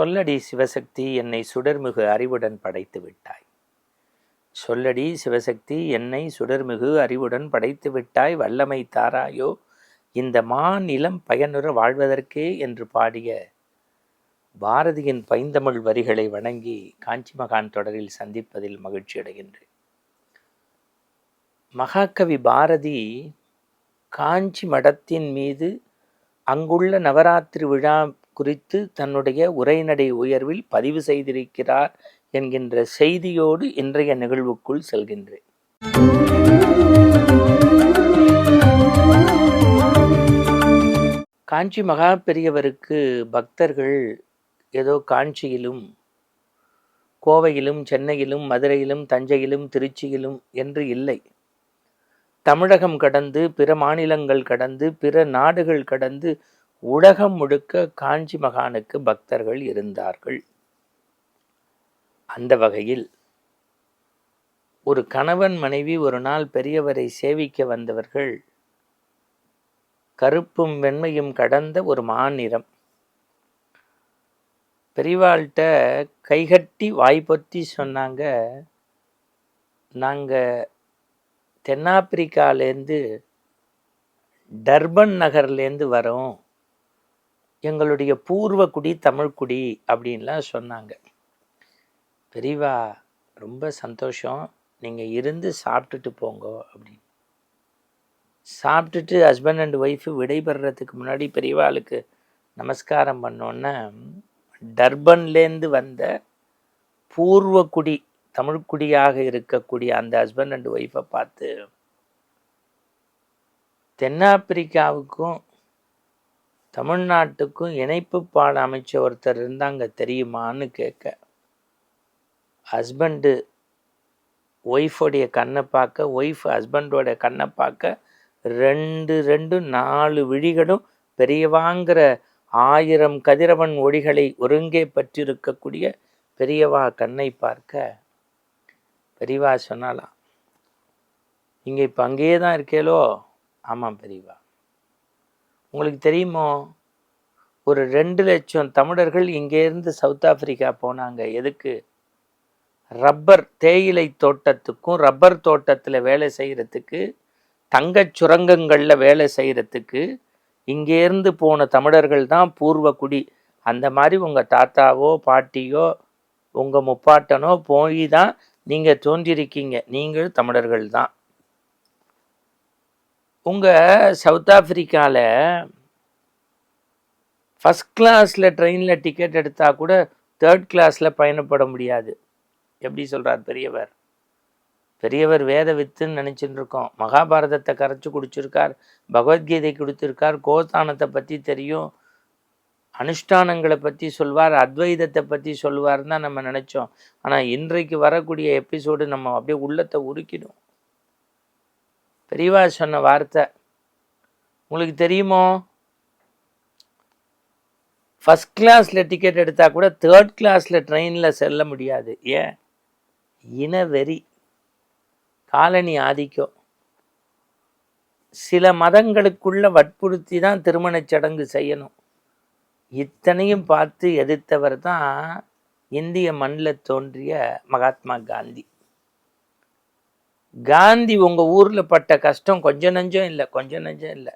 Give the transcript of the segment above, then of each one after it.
சொல்லடி சிவசக்தி என்னை சுடர்மிகு அறிவுடன் படைத்து விட்டாய். சொல்லடி சிவசக்தி என்னை சுடர்மிகு அறிவுடன் படைத்து விட்டாய். வல்லமை தாராயோ இந்த மாநிலம் பயனுற வாழ்வதற்கே என்று பாடிய பாரதியின் பைந்தமிழ் வரிகளை வணங்கி காஞ்சி மகான் தொடரில் சந்திப்பதில் மகிழ்ச்சி அடைகின்றேன். மகாகவி பாரதி காஞ்சி மடத்தின் மீது அங்குள்ள நவராத்திரி விழா குறித்து தன்னுடைய உரைநடை உயர்வில் பதிவு செய்திருக்கிறார் என்கின்ற செய்தியோடு இன்றைய நிகழ்வுக்குள் செல்கின்றேன். காஞ்சி மகா பெரியவருக்கு பக்தர்கள் ஏதோ காஞ்சியிலும் கோவையிலும் சென்னையிலும் மதுரையிலும் தஞ்சையிலும் திருச்சியிலும் என்று இல்லை. தமிழகம் கடந்து பிற மாநிலங்கள் கடந்து பிற நாடுகள் கடந்து உலகம் முழுக்க காஞ்சி மகானுக்கு பக்தர்கள் இருந்தார்கள். அந்த வகையில் ஒரு கணவன் மனைவி ஒரு நாள் பெரியவரை சேவிக்க வந்தவர்கள் கருப்பும் வெண்மையும் கடந்த ஒரு மாநிறம் பெரியவாள்கிட்ட கைகட்டி வாய்ப்பொத்தி சொன்னாங்க நாங்கள் தென்னாப்பிரிக்காலேருந்து டர்பன் நகர்லேருந்து வரோம். எங்களுடைய பூர்வக்குடி தமிழ்குடி அப்படின்லாம் சொன்னாங்க. பெரியவா ரொம்ப சந்தோஷம். நீங்கள் இருந்து சாப்பிட்டுட்டு போங்க அப்படின்னு. சாப்பிட்டுட்டு ஹஸ்பண்ட் அண்ட் ஒய்ஃபு விடைபெறத்துக்கு முன்னாடி பெரியவாளுக்கு நமஸ்காரம் பண்ணோன்னே டர்பன்லேருந்து வந்த பூர்வக்குடி தமிழ்குடியாக இருக்கக்கூடிய அந்த ஹஸ்பண்ட் அண்ட் ஒய்ஃபை பார்த்து தென்னாப்பிரிக்காவுக்கும் தமிழ்நாட்டுக்கும் இணைப்பு பாட அமைச்ச ஒருத்தர் இருந்தாங்க தெரியுமான்னு கேட்க. ஹஸ்பண்டு ஒய்ஃபோடைய கண்ணை பார்க்க ஒய்ஃப் ஹஸ்பண்டோட கண்ணை பார்க்க ரெண்டு ரெண்டு நாலு விழிகளும் பெரியவாங்கிற ஆயிரம் கதிரவன் ஒளிகளை ஒருங்கே பற்றிருக்கக்கூடிய பெரியவா கண்ணை பார்க்க. பெரியவா சொன்னாலாம் நீங்கள் இப்போ அங்கேயே தான் இருக்கேலோ ஆமாம் பெரியவா. உங்களுக்கு தெரியுமோ? ஒரு ரெண்டு லட்சம் தமிழர்கள் இங்கேருந்து சவுத் ஆப்பிரிக்கா போனாங்க. எதுக்கு? ரப்பர் தேயிலை தோட்டத்துக்கும் ரப்பர் தோட்டத்தில் வேலை செய்கிறதுக்கு தங்கச் சுரங்கங்களில் வேலை செய்கிறதுக்கு இங்கேருந்து போன தமிழர்கள் தான் பூர்வ குடி அந்த மாதிரி உங்கள் தாத்தாவோ பாட்டியோ உங்கள் முப்பாட்டனோ போய் தான் நீங்கள் தோன்றியிருக்கீங்க நீங்கள் தமிழர்கள் தான். உங்கள் சவுத் ஆஃப்ரிக்காவில் ஃபஸ்ட் கிளாஸில் ட்ரெயினில் டிக்கெட் எடுத்தால் கூட தேர்ட் கிளாஸில் பயணப்பட முடியாது. எப்படி சொல்கிறார் பெரியவர்? பெரியவர் வேத வித்துன்னு நினச்சிட்டு இருக்கோம் மகாபாரதத்தை கரைச்சி குடிச்சிருக்கார் பகவத்கீதை கொடுத்துருக்கார் கோஸ்தானத்தை பற்றி தெரியும் அனுஷ்டானங்களை பற்றி சொல்வார் அத்வைதத்தை பற்றி சொல்வார்னு தான் நம்ம நினச்சோம். ஆனால் இன்றைக்கு வரக்கூடிய எபிசோடு நம்ம அப்படியே உள்ளத்தை உருக்கிடும். பெரியவா சொன்ன வார்த்தை. உங்களுக்கு தெரியுமோ? ஃபஸ்ட் கிளாஸில் டிக்கெட் எடுத்தால் கூட தேர்ட் கிளாஸில் ட்ரெயினில் செல்ல முடியாது. ஏன்? இனவெறி. காலனி ஆதிக்கம். சில மதங்களுக்குள்ள வற்புறுத்தி தான் திருமணச் சடங்கு செய்யணும். இத்தனையும் பார்த்து எதிர்த்தவர் தான் இந்திய மண்ணில் தோன்றிய மகாத்மா காந்தி. காந்தி உங்கள் ஊரில் பட்ட கஷ்டம் கொஞ்சம் நஞ்சம் இல்லை கொஞ்சம் நஞ்சம் இல்லை.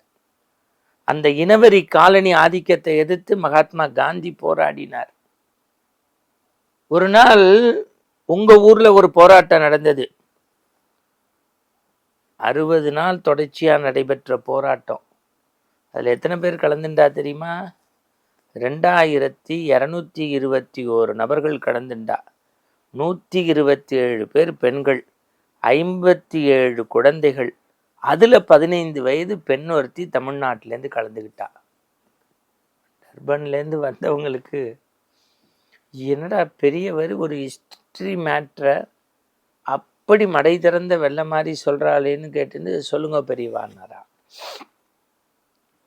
அந்த இனவெறி காலனி ஆதிக்கத்தை எதிர்த்து மகாத்மா காந்தி போராடினார். ஒரு நாள் உங்கள் ஊரில் ஒரு போராட்டம் நடந்தது. அறுபது நாள் தொடர்ச்சியாக நடைபெற்ற போராட்டம். அதில் எத்தனை பேர் கலந்துண்டா தெரியுமா? ரெண்டாயிரத்தி இரநூத்தி இருபத்தி ஓரு நபர்கள் கலந்துண்டா. நூற்றி இருபத்தி ஏழு பேர் பெண்கள். ஐம்பத்தி ஏழு குழந்தைகள். அதில் பதினைந்து வயது பெண் ஒருத்தி தமிழ்நாட்டிலேருந்து கலந்துக்கிட்டா டர்பன்லேருந்து வந்தவங்களுக்கு என்னடா பெரியவர் ஒரு ஹிஸ்ட்ரி மேட்ரை அப்படி மடை திறந்த வெள்ள மாதிரி சொல்கிறாளேன்னு கேட்டு சொல்லுங்க பெரியவான்னாரா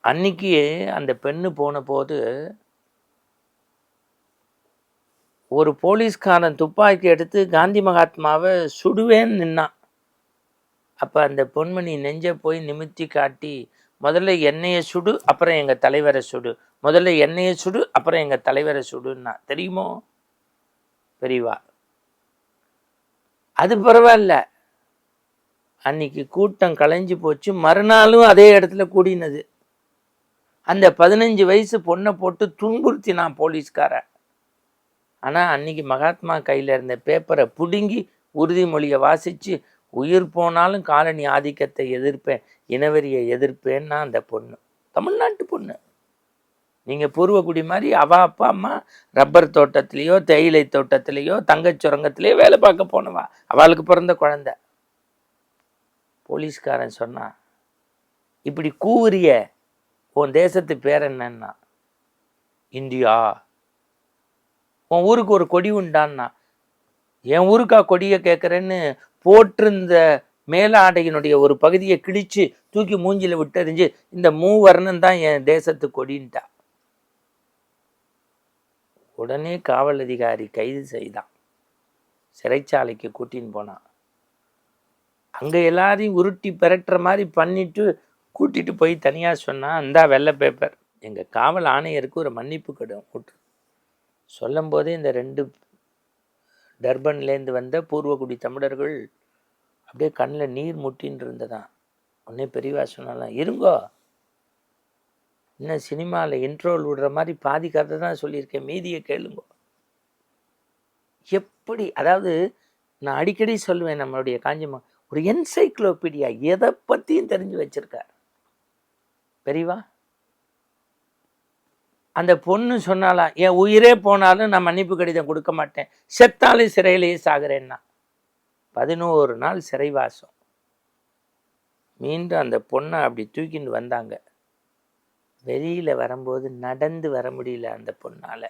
அன்னைக்கு அந்த பெண்ணு போன போது ஒரு போலீஸ்காரன் துப்பாக்கி எடுத்து காந்தி மகாத்மாவை சுடுவேன்னு நின்னான். அப்போ அந்த பொன்மணி நெஞ்ச போய் நிமித்தி காட்டி முதல்ல எண்ணெயை சுடு அப்புறம் எங்கள் தலைவரை சுடு. முதல்ல என்னையை சுடு அப்புறம் எங்கள் தலைவரை சுடுன்னா. தெரியுமோ? பெரியவா. அது பரவாயில்ல. அன்னைக்கு கூட்டம் கலைஞ்சு போச்சு. மறுநாளும் அதே இடத்துல கூடினது. அந்த பதினஞ்சு வயசு பொண்ணை போட்டு துன்புறுத்தினான் போலீஸ்காரன். ஆனால் அன்னைக்கு மகாத்மா கையில் இருந்த பேப்பரை பிடுங்கி உறுதிமொழியை வாசித்து உயிர் போனாலும் காலனி ஆதிக்கத்தை எதிர்ப்பேன் இனவெறியை எதிர்ப்பேன்னா அந்த பொண்ணு. தமிழ்நாட்டு பொண்ணு. நீங்கள் பூர்வக்குடி மாதிரி அவா அப்பா அம்மா ரப்பர் தோட்டத்துலேயோ தேயிலை தோட்டத்துலேயோ தங்கச் சுரங்கத்திலேயோ வேலை பார்க்க போனவா? அவளுக்கு பிறந்த குழந்த. போலீஸ்காரன் சொன்னான் இப்படி கூறிய உன் தேசத்து பேர் என்னன்னா இந்தியா. உன் ஊருக்கு ஒரு கொடி உண்டான்னா என் ஊருக்கா கொடியை கேட்குறேன்னு போட்டிருந்த மேலாடையினுடைய ஒரு பகுதியை கிழிச்சு தூக்கி மூஞ்சியில் விட்டறிஞ்சு இந்த மூவர்ணம் தான் என் தேசத்து கொடின்ட்டா. உடனே காவல் அதிகாரி கைது செய்தான். சிறைச்சாலைக்கு கூட்டின்னு போனான். அங்கே எல்லாரையும் உருட்டி பெரட்டுற மாதிரி பண்ணிட்டு கூட்டிட்டு போய் தனியாக சொன்னால் இந்தா வெள்ளை பேப்பர் எங்கள் காவல் ஆணையருக்கு ஒரு மன்னிப்பு கடும் கூட்டு சொல்லும் போதே இந்த ரெண்டு டர்பன்லேருந்து வந்த பூர்வகுடி தமிழர்கள் அப்படியே கண்ணில் நீர் முட்டின்னு இருந்ததான் உடனே பெரியவா சொன்னாலாம் இருங்கோ இன்னும் சினிமாவில் இன்ட்ரோல் விடுற மாதிரி பாதி கதை தான் சொல்லியிருக்கேன் மீதியை கேளுங்கோ. எப்படி அதாவது நான் அடிக்கடி சொல்லுவேன் நம்மளுடைய காஞ்சிமா ஒரு என்சைக்ளோபீடியா எதை பற்றியும் தெரிஞ்சு வச்சிருக்கார். பெரியவா? அந்த பொண்ணு சொன்னாலாம் என் உயிரே போனாலும் நான் மன்னிப்பு கடிதம் கொடுக்க மாட்டேன். செத்தாலும் சிறையிலேயே சாகுறேன்னா. பதினோரு நாள் சிறைவாசம். மீண்டும் அந்த பொண்ணை அப்படி தூக்கிட்டு வந்தாங்க. வெளியில் வரும்போது நடந்து வர முடியல அந்த பொண்ணால்.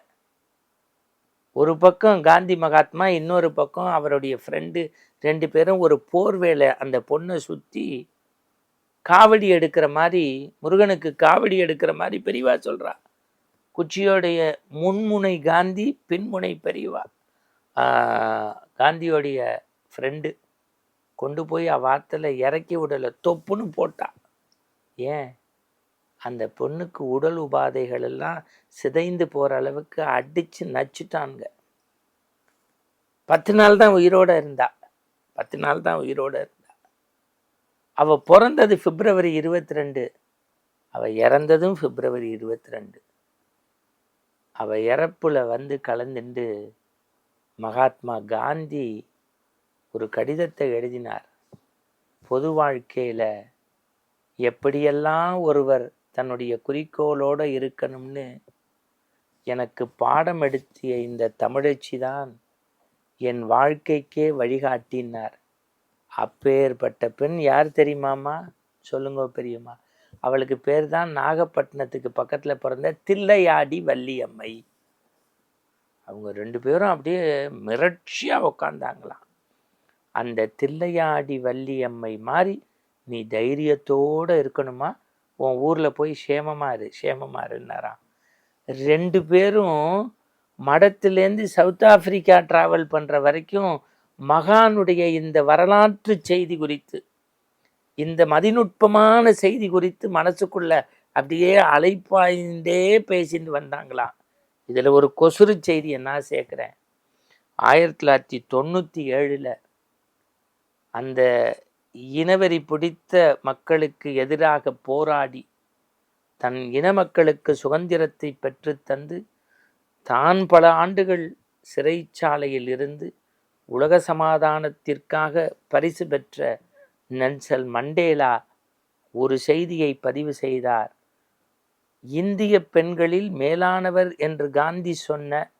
ஒரு பக்கம் காந்தி மகாத்மா இன்னொரு பக்கம் அவருடைய ஃப்ரெண்டு ரெண்டு பேரும் ஒரு போர்வேலை அந்த பொண்ணை சுற்றி காவடி எடுக்கிற மாதிரி முருகனுக்கு காவடி எடுக்கிற மாதிரி பெரியவா சொல்கிறான் குச்சியோடைய முன்முனை காந்தி பின்முனை பெரியவா காந்தியோடைய ஃப்ரெண்டு கொண்டு போய் அவ்வாத்தில் இறக்கி விடலை தொப்புன்னு போட்டான். ஏன்? அந்த பொண்ணுக்கு உடல் உபாதைகள் எல்லாம் சிதைந்து போகிற அளவுக்கு அடித்து நச்சுட்டானுங்க. பத்து நாள் தான் உயிரோடு இருந்தா. பத்து நாள் தான் உயிரோட இருந்தா. அவள் பிறந்தது பிப்ரவரி இருபத்தி ரெண்டு. அவள் இறந்ததும் பிப்ரவரி இருபத்தி ரெண்டு. அவள் இறப்பில் வந்து கலந்துண்டு மகாத்மா காந்தி ஒரு கடிதத்தை எழுதினார். பொது வாழ்க்கையில் எப்படியெல்லாம் ஒருவர் தன்னுடைய குறிக்கோளோடு இருக்கணும்னு எனக்கு பாடம் எடுத்திய இந்த தமிழச்சி தான் என் வாழ்க்கைக்கே வழிகாட்டினார். அப்பேற்பட்ட பெண் யார் தெரியுமாம்மா? சொல்லுங்க பெரியம்மா. அவளுக்கு பேர் தான் நாகப்பட்டினத்துக்கு பக்கத்துல பிறந்த தில்லையாடி வள்ளியம்மை. அவங்க ரெண்டு பேரும் அப்படியே மிரட்சியா உக்காந்தாங்களாம். அந்த தில்லையாடி வள்ளியம்மை மாதிரி நீ தைரியத்தோட இருக்கணுமா? உன் ஊர்ல போய் சேமமாறு இரு ரெண்டு பேரும் மடத்துலேருந்து சவுத் ஆப்பிரிக்கா டிராவல் பண்ற வரைக்கும் மகானுடைய இந்த வரலாற்று செய்தி குறித்து இந்த மதிநுட்பமான செய்தி குறித்து மனசுக்குள்ள அப்படியே அலைப்பாய்ந்தே பேசிட்டு வந்தாங்களாம் இதில் ஒரு கொசுறு செய்தியை நான் சேர்க்குறேன் ஆயிரத்தி தொள்ளாயிரத்தி தொண்ணூற்றி ஏழில் அந்த இனவெறி பிடித்த மக்களுக்கு எதிராக போராடி தன் இன மக்களுக்கு சுதந்திரத்தை பெற்றுத் தந்து தான் பல ஆண்டுகள் சிறைச்சாலையில் இருந்து உலக சமாதானத்திற்காக பரிசு பெற்ற நன்சல் மண்டேலா ஒரு செய்தியை பதிவு செய்தார். இந்திய பெண்களில் மேலானவர் என்று காந்தி சொன்ன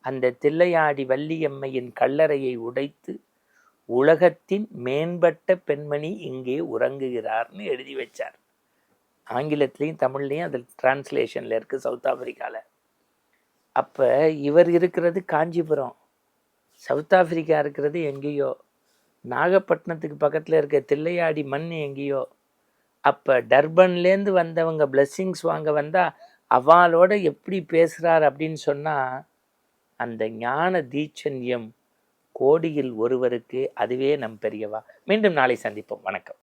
அந்த தில்லையாடி வள்ளியம்மையின் கல்லறையை உடைத்து உலகத்தின் மேம்பட்ட பெண்மணி இங்கே உறங்குகிறார்னு எழுதி வச்சார். ஆங்கிலத்திலையும் தமிழ்லையும் அதில் டிரான்ஸ்லேஷனில் இருக்குது சவுத் ஆப்பிரிக்காவில் அப்போ இவர் இருக்கிறது காஞ்சிபுரம். சவுத் ஆப்பிரிக்கா இருக்கிறது எங்கேயோ. நாகப்பட்டினத்துக்கு பக்கத்தில் இருக்க தில்லையாடி மண் எங்கேயோ? அப்போ டர்பன்லேருந்து வந்தவங்க பிளெஸ்ஸிங்ஸ் வாங்க வந்தால் அவளோட எப்படி பேசுகிறார் அப்படின்னு சொன்னால் அந்த ஞான தீச்சன்யம் கோடியில் ஒருவருக்கு அதுவே நம் பெரியவா. மீண்டும் நாளை சந்திப்போம். வணக்கம்.